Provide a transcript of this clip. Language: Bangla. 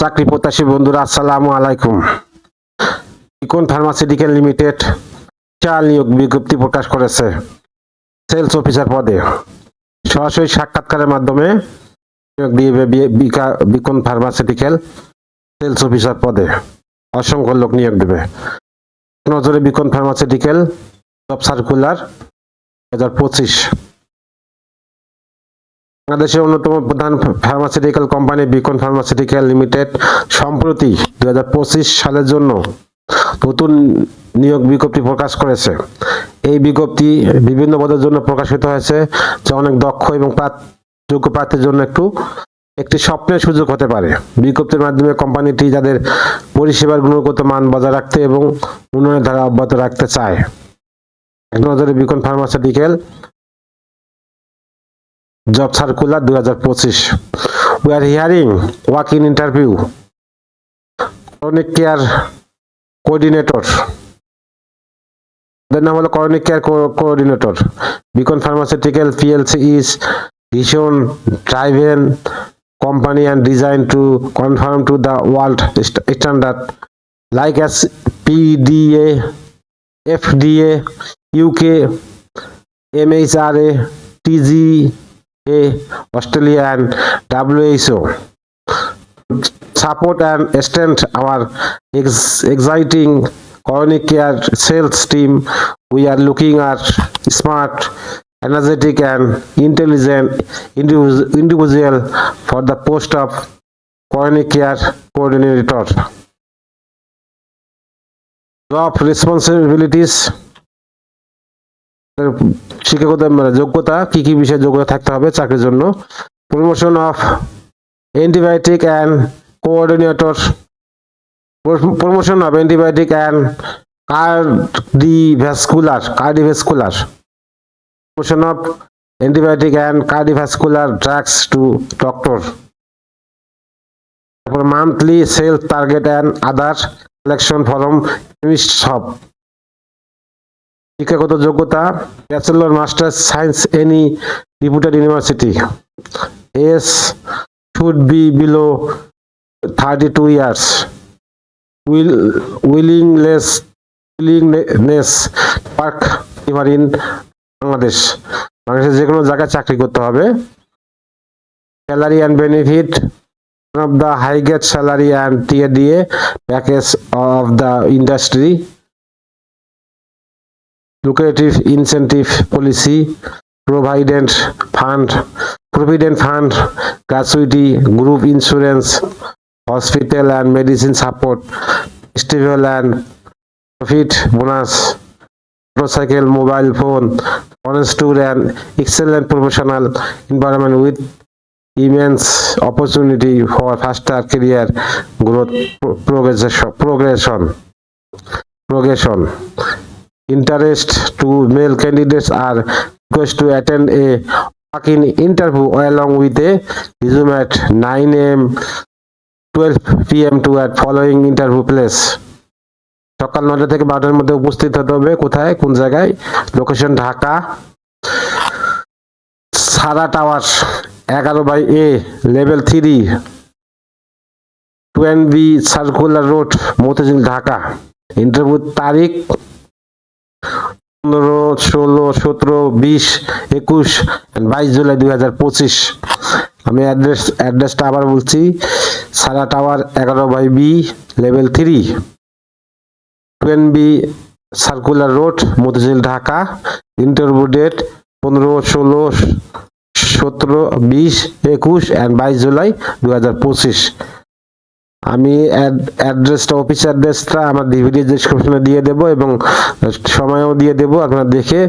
চাকরি প্রত্যাশী বন্ধুরা আসসালামু আলাইকুম ইকন ফার্মাসিউটিক্যাল লিমিটেড চাল নিয়োগ বিজ্ঞপ্তি প্রকাশ করেছে সেলস অফিসার পদে সরাসরি সাক্ষাৎকারের মাধ্যমে নিয়োগ দিবে বিকন ফার্মাসিউটিক্যাল সেলস অফিসার পদে অসংখ্য লোক নিয়োগ দেবে নজরে বিকন ফার্মাসিউটিক্যাল জব সার্কুলার দু হাজার পঁচিশ বাংলাদেশের অন্যতম প্রধান pharmaceutical company Beacon pharmaceutical limited সম্প্রতি দু সালের জন্য নতুন নিয়োগ বিজ্ঞপ্তি প্রকাশ করেছে এই বিজ্ঞপ্তি বিভিন্ন পদের জন্য প্রকাশিত হয়েছে যা অনেক দক্ষ এবং যোগ্য প্রার্থীর জন্য একটু একটি স্বপ্নের সুযোগ হতে পারে বিজ্ঞপ্তির মাধ্যমে কোম্পানিটি যাদের পরিষেবার গুণগত মান বজায় রাখতে এবং উন্নয়নের ধারা অব্যাহত রাখতে চায় এক নজরে বিকন ফার্মাসিউটিক্যাল জব সার্কুলার দুই হাজার পঁচিশ we are hiring walk in interview করণিক কেয়ার কোঅর্ডিনেটর তাদের নাম হলো করণিক care coordinator Beacon pharmaceutical PLC is vision driven company and designed to conform to the world standard like as PDA, FDA, UK, MHRA, TG, Australia and WSO support and extend our ex exciting chronic care sales team. We are looking at smart, energetic and intelligent individual for the post of chronic care coordinator. Job responsibilities শিক্ষাগত মানে যোগ্যতা কি কি বিষয়ে যোগ্যতা থাকতে হবে চাকরির জন্য promotion of antibiotic and coordinator promotion of antibiotic and cardiovascular promotion of antibiotic and vascular drugs to doctor তারপর monthly self target and other collection from chemist সব শিক্ষাগত যোগ্যতা bachelor masters science any reputed university as should be below thirty two years will willingless willingness park in Bangladesh বাংলাদেশে যে কোনো জায়গায় চাকরি করতে হবে salary and benefit of the highest salary and TA DA package of the industry lucrative incentive policy, provident fund, gratuity, group insurance, hospital and medicine support, festival and profit bonus, motorcycle, mobile phone, honest tour, and excellent professional environment with immense opportunity for faster career growth progression. interest to male candidates are request to attend a walk-in interview along with a resume at 9 a.m. 12 p.m. to at following interview place. সকাল নটা থেকে বারোটার মধ্যে উপস্থিত হতে হবে কোথায় কোন জায়গায় লোকেশন ঢাকা সারা টাওয়ার এগারো by A level three two B circular road Motijheel Dhaka interview তারিখ পনেরো ষোলো সতেরো বিশ একুশ বাইশ জুলাই দুই হাজার পঁচিশ আমি অ্যাড্রেস অ্যাড্রেসটা আবার বলছি সারা টাওয়ার এগারো by B level three two B circular road Motijheel Dhaka interview date পনেরো ষোলো সতেরো বিশ একুশ অ্যান্ড বাইশ জুলাই দু হাজার পঁচিশ আমি অ্যাড্রেসটা অফিস অ্যাড্রেসটা আমার ডিভিডি ডিসক্রিপশনে দিয়ে দেবো এবং সময়ও দিয়ে দেবো আপনারা দেখে